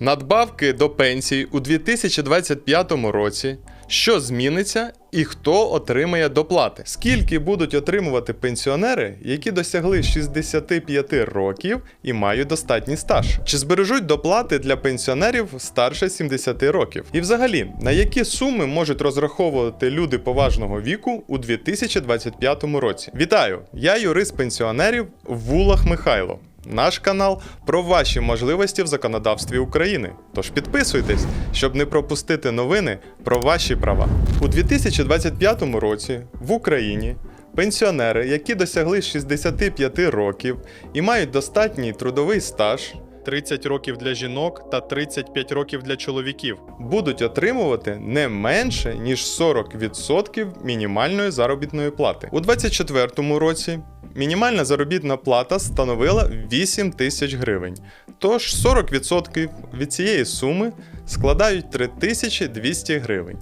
Надбавки до пенсій у 2025 році. Що зміниться і хто отримає доплати? Скільки будуть отримувати пенсіонери, які досягли 65 років і мають достатній стаж? Чи збережуть доплати для пенсіонерів старше 70 років? І взагалі, на які суми можуть розраховувати люди поважного віку у 2025 році? Вітаю! Я юрист пенсіонерів Вулах Михайло. Наш канал про ваші можливості в законодавстві України. Тож підписуйтесь, щоб не пропустити новини про ваші права. У 2025 році в Україні пенсіонери, які досягли 65 років і мають достатній трудовий стаж. 30 років для жінок та 35 років для чоловіків будуть отримувати не менше ніж 40% мінімальної заробітної плати. У 2024 році мінімальна заробітна плата становила 8 тисяч гривень. Тож 40% від цієї суми складають 3200 гривень.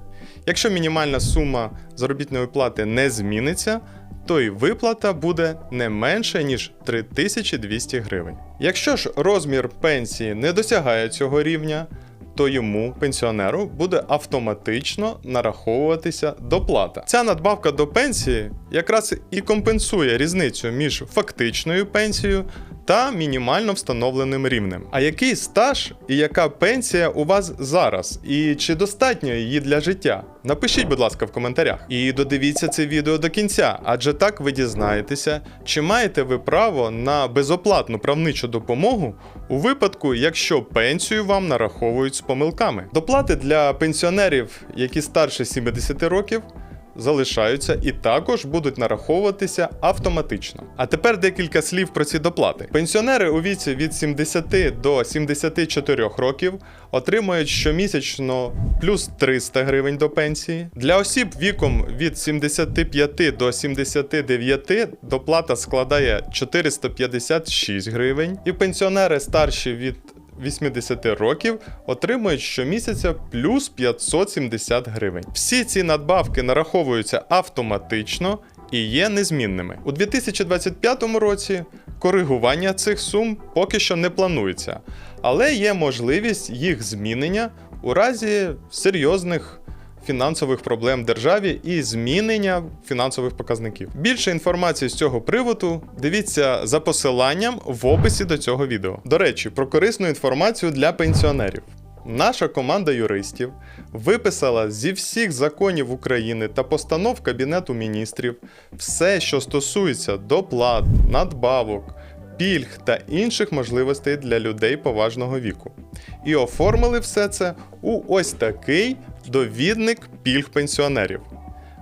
Якщо мінімальна сума заробітної плати не зміниться, то й виплата буде не менше ніж 3200 гривень. Якщо ж розмір пенсії не досягає цього рівня, то йому, пенсіонеру, буде автоматично нараховуватися доплата. Ця надбавка до пенсії якраз і компенсує різницю між фактичною пенсією та мінімально встановленим рівнем. А який стаж і яка пенсія у вас зараз? І чи достатньо її для життя? Напишіть, будь ласка, в коментарях. І додивіться це відео до кінця, адже так ви дізнаєтеся, чи маєте ви право на безоплатну правничу допомогу у випадку, якщо пенсію вам нараховують з помилками. Доплати для пенсіонерів, які старше 70 років. Залишаються і також будуть нараховуватися автоматично. А тепер декілька слів про ці доплати. Пенсіонери у віці від 70 до 74 років отримують щомісячно плюс 300 гривень до пенсії. Для осіб віком від 75 до 79 доплата складає 456 гривень, і пенсіонери старші від 80 років отримують щомісяця плюс 570 гривень. Всі ці надбавки нараховуються автоматично і є незмінними. У 2025 році коригування цих сум поки що не планується, але є можливість їх змінення у разі серйозних фінансових проблем державі і змінення фінансових показників. Більше інформації з цього приводу дивіться за посиланням в описі до цього відео. До речі, про корисну інформацію для пенсіонерів. Наша команда юристів виписала зі всіх законів України та постанов Кабінету міністрів все, що стосується доплат, надбавок, пільг та інших можливостей для людей поважного віку. І оформили все це у ось такий довідник пільг пенсіонерів.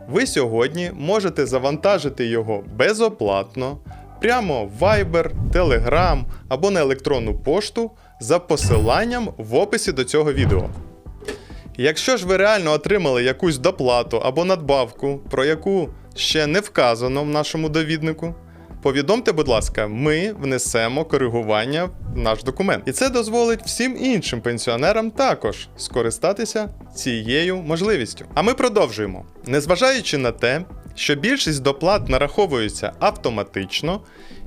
Ви сьогодні можете завантажити його безоплатно прямо в Viber, Telegram або на електронну пошту за посиланням в описі до цього відео. Якщо ж ви реально отримали якусь доплату або надбавку, про яку ще не вказано в нашому довіднику, повідомте, будь ласка, ми внесемо коригування в наш документ. І це дозволить всім іншим пенсіонерам також скористатися цією можливістю. А ми продовжуємо. Незважаючи на те, що більшість доплат нараховуються автоматично,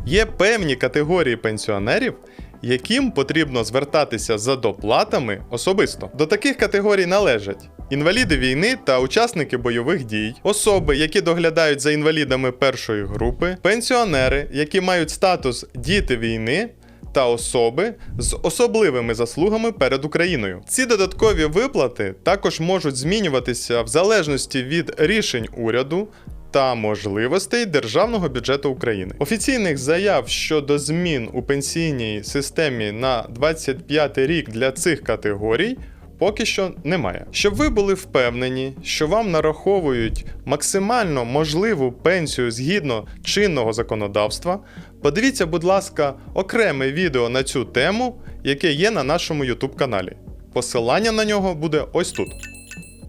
є певні категорії пенсіонерів, яким потрібно звертатися за доплатами особисто. До таких категорій належать інваліди війни та учасники бойових дій, особи, які доглядають за інвалідами першої групи, пенсіонери, які мають статус діти війни. Та особи з особливими заслугами перед Україною. Ці додаткові виплати також можуть змінюватися в залежності від рішень уряду та можливостей державного бюджету України. Офіційних заяв щодо змін у пенсійній системі на 25 рік для цих категорій. Поки що немає. Щоб ви були впевнені, що вам нараховують максимально можливу пенсію згідно чинного законодавства, подивіться, будь ласка, окреме відео на цю тему, яке є на нашому YouTube каналі. Посилання на нього буде ось тут.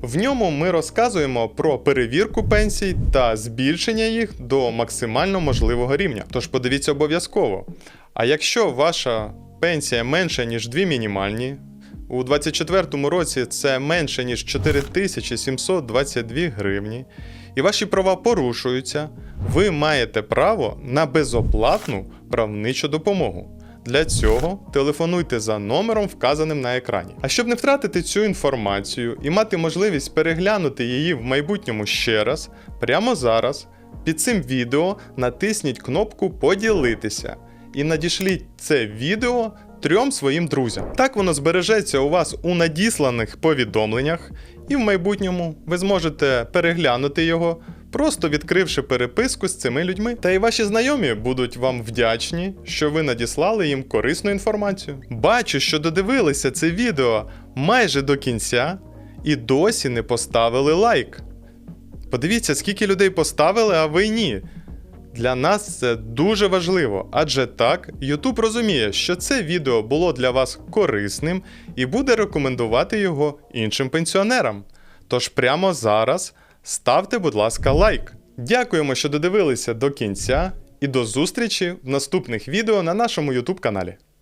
В ньому ми розказуємо про перевірку пенсій та збільшення їх до максимально можливого рівня. Тож подивіться обов'язково. А якщо ваша пенсія менша, ніж дві мінімальні, у 2024 році це менше ніж 4722 гривні, і ваші права порушуються, ви маєте право на безоплатну правничу допомогу. Для цього телефонуйте за номером, вказаним на екрані. А щоб не втратити цю інформацію і мати можливість переглянути її в майбутньому ще раз, прямо зараз під цим відео натисніть кнопку Поділитися і надішліть це відео трьом своїм друзям. Так воно збережеться у вас у надісланих повідомленнях, і в майбутньому ви зможете переглянути його, просто відкривши переписку з цими людьми. Та і ваші знайомі будуть вам вдячні, що ви надіслали їм корисну інформацію. Бачу, що додивилися це відео майже до кінця і досі не поставили лайк. Подивіться, скільки людей поставили, а ви ні. Для нас це дуже важливо, адже так YouTube розуміє, що це відео було для вас корисним і буде рекомендувати його іншим пенсіонерам. Тож прямо зараз ставте, будь ласка, лайк. Дякуємо, що додивилися до кінця, і до зустрічі в наступних відео на нашому YouTube каналі.